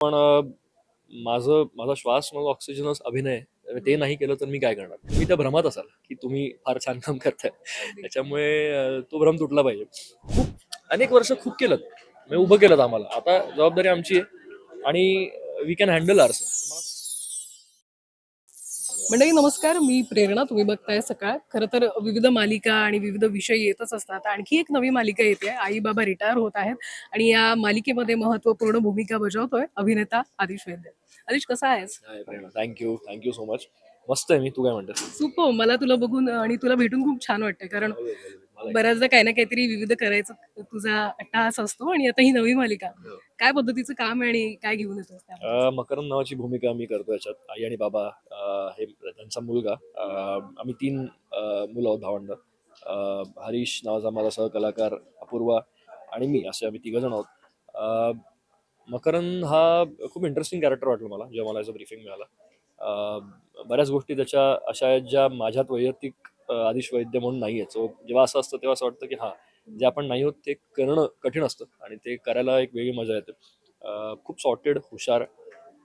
पण माझं माझा श्वास माझा ऑक्सिजनच अभिनय. ते नाही केलं तर मी काय करणार? तुम्ही त्या भ्रमात असाल की तुम्ही फार छान काम करताय. त्याच्यामुळे तो भ्रम तुटला पाहिजे. खूप अनेक वर्ष खूप केलं. म्हणजे उभं केलं आम्हाला. आता जबाबदारी आमची आहे. आणि वी कॅन हँडल आर मंडळी नमस्कार. मी प्रेरणा. तुम्ही बघताय सकाळ. खरं तर विविध मालिका आणि विविध विषय येतच असतात. आणखी एक नवी मालिका येते. आई बाबा रिटायर होत आहेत आणि या मालिकेमध्ये महत्त्वपूर्ण भूमिका बजावतोय अभिनेता आदिश वैद्य. आदिश कसा आहेस? थँक्यू थँक्यू सो मच मस्त आहे मी. तू काय म्हणतेस? सुपर. मला तुला बघून आणि तुला भेटून खूप छान वाटतंय. कारण मला- बऱ्याचदा काही ना काहीतरी विविध करायचं तुझा अट्टाहास असतो आणि आता ही नवी मालिका. काय पद्धतीचं काम आहे आणि काय घेऊन? अ, मकरंद नावाची भूमिका मी करतो याच्यात. आई आणि बाबा हे त्यांचा मुलगा आम्ही तीन मुलं आहोत भावंड. हरीश नावाचा माझा सहकलाकार अपूर्वा आणि मी असे आम्ही तिघ जण आहोत. मकरन मकरंद हा खूप इंटरेस्टिंग कॅरेक्टर वाटलं मला जेव्हा मला याचं ब्रीफिंग मिळालं. बऱ्याच गोष्टी त्याच्या अशा आहेत ज्या माझ्यात वैयक्तिक आदिश वैद्य म्हणून नाही आहेत सो जेव्हा असं असतं तेव्हा असं वाटतं की हां जे आपण नाही होत ते करणं कठीण असतं आणि ते करायला एक वेगळी मजा येते. खूप सॉर्टेड हुशार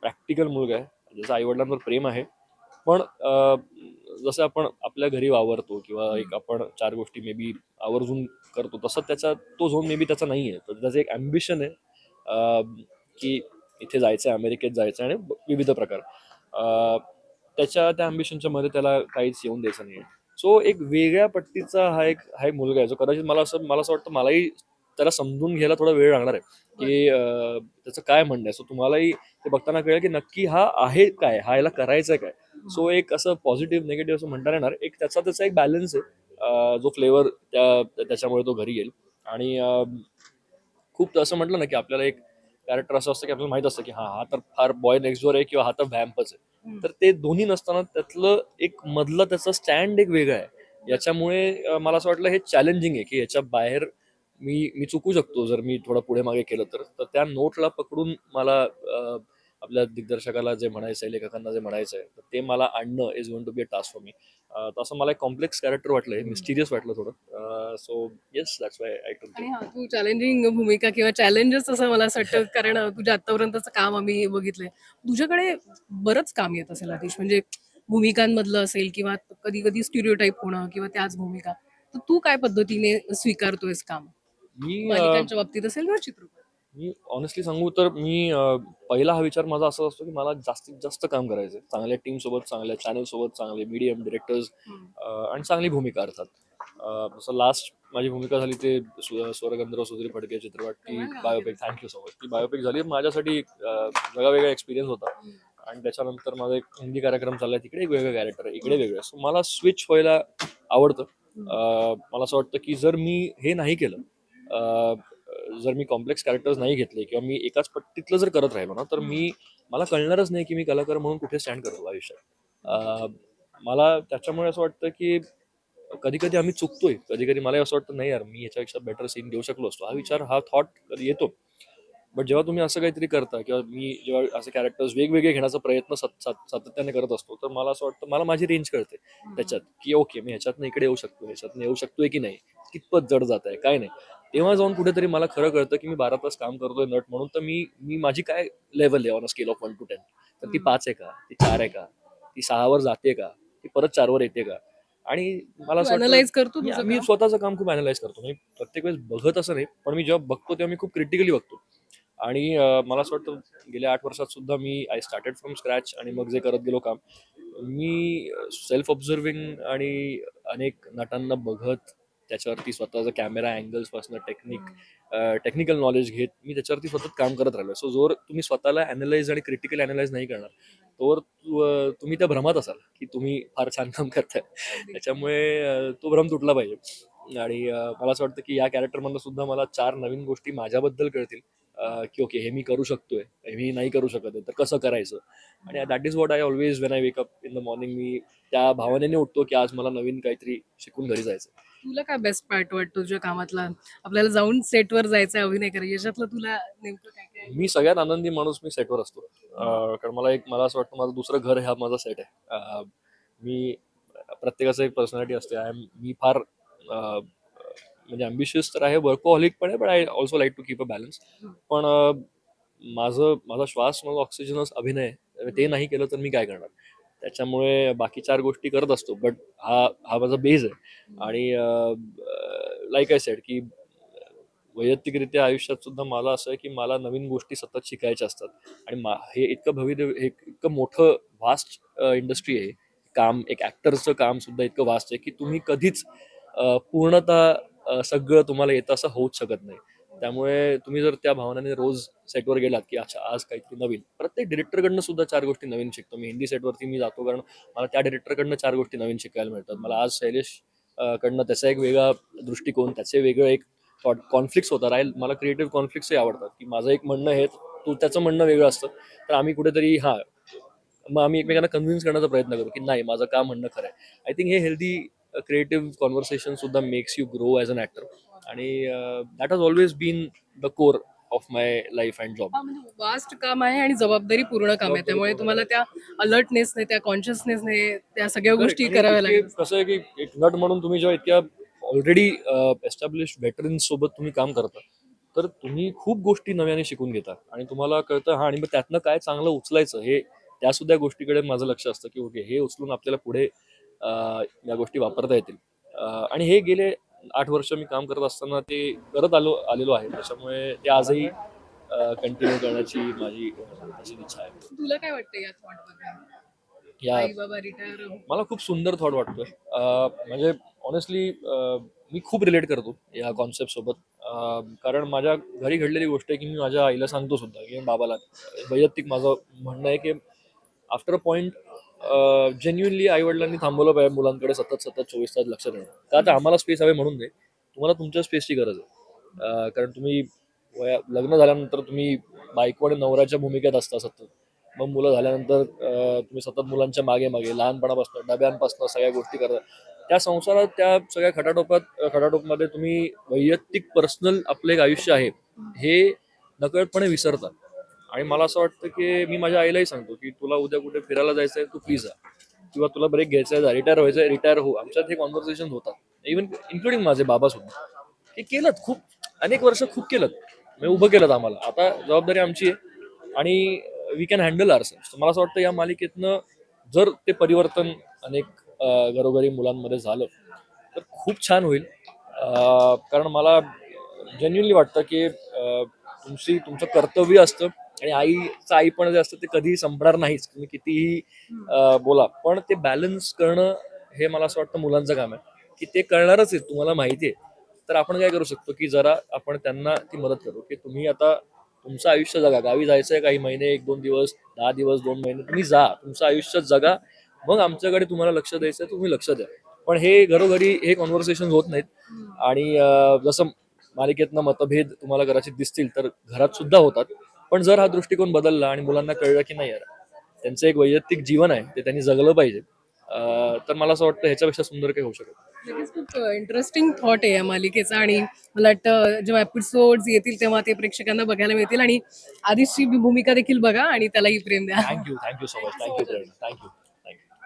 प्रॅक्टिकल मुलगा आहे. ज्याचं आईवडिलांवर प्रेम आहे पण जसं आपण आपल्या घरी वावरतो किंवा एक आपण चार गोष्टी मे बी आवर्जून करतो तसं त्याचा तो झोन मे बी त्याचा नाही आहे. तर त्याचं एक ॲम्बिशन आहे की इथे जायचं आहे अमेरिकेत जायचं आहे आणि विविध प्रकार. त्याच्या त्या ॲम्बिशनच्या मध्ये त्याला काहीच येऊन द्यायचं नाही आहे सो एक वेगळ्या पट्टीचा हा एक हा एक मुलगा आहे. जो कदाचित मला असं मला असं वाटतं मलाही त्याला समजून घ्यायला थोडा वेळ लागणार आहे. की त्याचं काय म्हणणं आहे? सो तुम्हालाही ते बघताना कळेल की नक्की हा आहे काय? हा याला करायचं आहे काय? सो एक असं पॉझिटिव्ह निगेटिव्ह असं म्हणता येणार. एक त्याचा त्याचा एक बॅलन्स आहे. जो फ्लेवर त्या त्याच्यामुळे तो घरी येईल. आणि खूप असं म्हटलं ना की आपल्याला एक कॅरेक्टर असं असतं की आपल्याला माहीत असतं की हा हा तर फार बॉय नेक्स्ट डोर आहे किंवा हा तर व्हॅम्पच आहे. तर ते दोन्ही नसताना त्यातलं एक मधलं त्याचं स्टँड एक वेगळं आहे. याच्यामुळे मला असं वाटलं हे चॅलेंजिंग आहे की याच्या बाहेर मी मी चुकू शकतो जर मी थोडं पुढे मागे केलं तर. तर त्या नोटला पकडून मला आपल्या दिग्दर्शकाला जे म्हणायचं आहे लेखकांना जे म्हणायचं आहे ते मला आणणं is going to be a task for मी तसं मला एक कॉम्प्लेक्स कॅरेक्टर वाटलं मिस्टिरियस वाटलं थोडं. So yes that's why I to Tu challenging भूमिका किंवा चॅलेंजेस असं मला असं वाटतं कारण तुझ्या आतापर्यंतचं काम आम्ही बघितलंय. तुझ्याकडे बरंच काम येत असेल आतिश. म्हणजे भूमिकांमधलं असेल किंवा कधी कधी स्टिरिओटाईप होणं किंवा त्याच भूमिका. तर तू काय पद्धतीने स्वीकारतोयस काम? मी बाबतीत असेल किंवा चित्रपट? मी ऑनेस्टली सांगू तर मी पहिला हा विचार माझा असा असतो की मला जास्तीत जास्त काम करायचं चांगल्या टीम सोबत चांगल्या चॅनल सोबत चांगले मीडियम डिरेक्टर्स आणि चांगली भूमिका अर्थात. जसं लास्ट माझी भूमिका झाली ते स्वरगंधर्व सुधीर फडके चित्रपट ती Oh, biopic thank you so much ती बायोपिक झाली. माझ्यासाठी अं, वेगळा वेगळा एक्सपिरियन्स होता. आणि त्याच्यानंतर माझा एक हिंदी कार्यक्रम चाललाय. तिकडे एक वेगळं कॅरेक्टर आहे इकडे वेगळं. सो मला स्विच व्हायला आवडतं. मला असं वाटतं की जर मी हे नाही केलं जर मी कॉम्प्लेक्स कॅरेक्टर्स नाही घेतले किंवा मी एकाच पट्टीतलं जर करत राहिलो ना तर मी मला कळणारच नाही की मी कलाकार म्हणून कुठे स्टँड करतो आयुष्यात. मला त्याच्यामुळे असं वाटतं की कधी कधी आम्ही चुकतोय. कधी कधी मला असं वाटतं नाही यार मी याच्यापेक्षा बेटर सीन देऊ शकलो असतो. हा विचार हा थॉट कधी येतो. बट जेव्हा तुम्ही असं काहीतरी करता किंवा मी जेव्हा असे कॅरेक्टर्स वेगवेगळे घेण्याचा प्रयत्न सातत्याने करत असतो तर मला असं वाटतं मला माझी रेंज कळते त्याच्यात की ओके मी ह्याच्यातनं इकडे येऊ शकतो ह्याच्यातनं येऊ शकतोय की नाही? कितपत जड जात आहे काय नाही. तेव्हा जाऊन कुठेतरी मला खरं कळतं की मी बारा तास काम करतोय नट म्हणून तर मी मी माझी काय लेवल आहे on scale of one to ten तर ती. पाच आहे का? ती चार आहे का? ती सहावर जाते का? ती परत चारवर येते का? आणि मला असं अनलाइज करतो मी? स्वतःचं काम खूप अनालाइज करतो. मी प्रत्येक वेळेस बघत असं नाही पण मी जेव्हा बघतो तेव्हा मी खूप क्रिटिकली बघतो. आणि मला असं वाटतं गेल्या आठ वर्षात सुद्धा मी आय स्टार्टेड फ्रॉम स्क्रॅच आणि मग जे करत गेलो काम मी सेल्फ ऑब्झर्विंग आणि अनेक नटांना बघत त्याच्यावरती स्वतःचा कॅमेरा अँगल्सपासून टेक्निक टेक्निकल नॉलेज घेत मी त्याच्यावरती सतत काम करत राहिलो सो जोर तुम्ही स्वतःला अनालाइज आणि क्रिटिकल अनालाइज नाही करणार. तोवर तुम्ही त्या भ्रमात असाल की तुम्ही फार छान काम करताय. त्याच्यामुळे तो भ्रम तुटला पाहिजे. आणि मला असं वाटतं की या कॅरेक्टरमधनं सुद्धा मला चार नवीन गोष्टी माझ्याबद्दल कळतील. की ओके हे मी करू शकतोय हे मी नाही करू शकत आहे तर कसं करायचं? आणि that is what I always when I wake up in the morning मी त्या भावनेने उठतो की आज मला नवीन काहीतरी शिकून घरी जायचं तुला काय बेस्ट पार्ट वाटतो तुझ्या कामातला? आपल्याला जाऊन सेटवर जायचं अभिनय करायचं याच्यातलं तुला नेमकं काय काय? मी सगळ्यात आनंदी माणूस मी सेटवर असतो. अं, कारण मला एक मला असं वाटतं माझं दुसरं घर हा माझा सेट आहे. अं, मी प्रत्येकाचं एक पर्सनॅलिटी असते. आय एम मी फार अं, म्हणजे अम्बिशियस तर आहे वर्कोहॉलिक पण आहे पण I also like to keep a balance पण अं, माझं माझा श्वास माझा ऑक्सिजनच अभिनय आहे. ते नाही केलं तर मी काय करणार? त्याच्यामुळे बाकी चार गोष्टी करत असतो. बट हा हा माझा बेज आहे. आणि लाईक आय सेड की वैयक्तिकरित्या आयुष्यात सुद्धा मला असं आहे की मला नवीन गोष्टी सतत शिकायच्या असतात. आणि मा हे इतकं भविष्य हे इतकं मोठं व्हास्ट इंडस्ट्री आहे. काम एक ॲक्टरचं काम सुद्धा इतकं वास्ट आहे की तुम्ही कधीच पूर्णतः सगळं तुम्हाला येतं असं होऊच शकत नाही. त्यामुळे तुम्ही जर त्या भावनाने रोज सेटवर गेलात की अच्छा आज काहीतरी नवीन. प्रत्येक डिरेक्टरकडनं सुद्धा चार गोष्टी नवीन शिकतो. मी हिंदी सेटवरती मी जातो कारण मला त्या डिरेक्टरकडनं चार गोष्टी नवीन शिकायला मिळतात. मला आज शैलेश कडनं त्याचा एक वेगळा दृष्टिकोन त्याचे वेगळं एक थॉट कॉन्फ्लिक्ट होता राहील मला क्रिएटिव्ह कॉन्फ्लिक्टही आवडतात की माझं एक म्हणणं हे तू त्याचं म्हणणं वेगळं असतं. तर आम्ही कुठेतरी हां मग आम्ही एकमेकांना कन्व्हिन्स करण्याचा प्रयत्न करू की नाही माझं का म्हणणं खरं आहे. आय थिंक हे हेल्दी क्रिएटिव्ह कॉन्व्हर्सेशन सुद्धा makes you grow as an actor आणि that has always been the core of my life and job vast काम आहे आणि जबाबदारी पूर्ण काम आहे. त्यामुळे तुम्हाला त्या अलर्टनेसने त्या कॉन्शियसनेसने त्या सगळ्या गोष्टी कराव्या लागतात कसं आहे की एक नट म्हणून तुम्ही जेव्हा इतक्या ऑलरेडी एस्टॅब्लिश वेटरन्स सोबत तुम्ही काम करता तर तुम्ही खूप गोष्टी नव्याने शिकून घेता. आणि तुम्हाला कळतं हा आणि मग त्यातनं काय चांगलं उचलायचं हे त्या सुद्धा गोष्टीकडे माझं लक्ष असतं की ओके हे उचलून आपल्याला पुढे या गोष्टी वापरता येतील. आणि हे गेले आठ वर्ष मी काम करत असताना ते करत आलो आलेलो आहे. त्याच्यामुळे ते आजही कंटिन्यू करण्याची माझी इच्छा आहे. तुला काय वाटतं या मला खूप सुंदर थॉट वाटतोय. म्हणजे ऑनेस्टली मी खूप रिलेट करतो या कॉन्सेप्ट सोबत. कारण माझ्या घरी घडलेली गोष्ट आहे की मी माझ्या आईला सांगतो सुद्धा की बाबाला वैयक्तिक माझं म्हणणं आहे की आफ्टर अ पॉईंट जेन्युनली आई वडिलांनी थांबवलं पाहिजे मुलांकडे सतत सतत चोवीस तास लक्ष देणं. का तर आम्हाला स्पेस हवे म्हणून नाही. तुम्हाला तुमच्या स्पेसची गरज आहे. कारण तुम्ही वया लग्न झाल्यानंतर तुम्ही बायको आणि नवऱ्याच्या भूमिकेत असता सतत. मग मुलं झाल्यानंतर तुम्ही सतत मुलांच्या मागे मागे लहानपणापासून डब्यांपासून सगळ्या गोष्टी करता. त्या संसारात त्या सगळ्या खटाटोपात खटाटोपमध्ये तुम्ही वैयक्तिक पर्सनल आपलं एक आयुष्य आहे. हे नकळतपणे विसरतात आणि मला असं वाटतं की मी माझ्या आईलाही सांगतो की तुला उद्या कुठे फिरायला जायचं आहे तू प्लीज जा. किंवा तुला ब्रेक घ्यायचा आहे रिटायर व्हायचं आहे रिटायर हो. आमच्यात हे कॉन्व्हर्सेशन होतात. इव्हन इन्क्लुडिंग माझे बाबा सुद्धा. हे केलं खूप अनेक वर्ष खूप केलं म्हणजे उभं केलं आम्हाला. आता जबाबदारी आमची आहे. आणि वी कॅन हँडल आर मला असं वाटतं या मालिकेतनं जर ते परिवर्तन अनेक घरोघरी मुलांमध्ये झालं तर खूप छान होईल. कारण मला जेन्युनली वाटतं की तुमची तुमचं कर्तव्य असतं. आणि आईचं आई पण जे असतं ते कधीही संपणार नाहीच. तुम्ही कितीही बोला. पण ते बॅलन्स करणं हे मला असं वाटतं मुलांचं काम आहे. की ते करणारच आहे तुम्हाला माहिती आहे. तर आपण काय करू शकतो की जरा आपण त्यांना ती मदत करू. की तुम्ही आता तुमचं आयुष्य जगा. गावी जायचंय काही महिने एक दोन दिवस दहा दिवस दोन महिने तुम्ही जा. तुमचं आयुष्य जगा. मग आमच्याकडे तुम्हाला लक्ष द्यायचं तुम्ही लक्ष द्या. पण हे घरोघरी हे कॉन्व्हर्सेशन होत नाहीत. आणि जसं मालिकेतनं मतभेद तुम्हाला कदाचित दिसतील तर घरात सुद्धा होतात. पण जर हा दृष्टिकोन बदलला आणि मुलांना कळलं की नाही यार त्यांचं एक वैयक्तिक जीवन आहे ते त्यांनी जगलं पाहिजे तर मला असं वाटतं ह्याच्यापेक्षा सुंदर काही होऊ शकत खूप इंटरेस्टिंग थॉट आहे या मालिकेचा आणि मला वाटतं जेव्हा एपिसोड येतील तेव्हा ते प्रेक्षकांना बघायला मिळतील आणि आधीची भूमिका देखील बघा आणि त्यालाही प्रेम द्या. Thank you thank you so much thank you thank you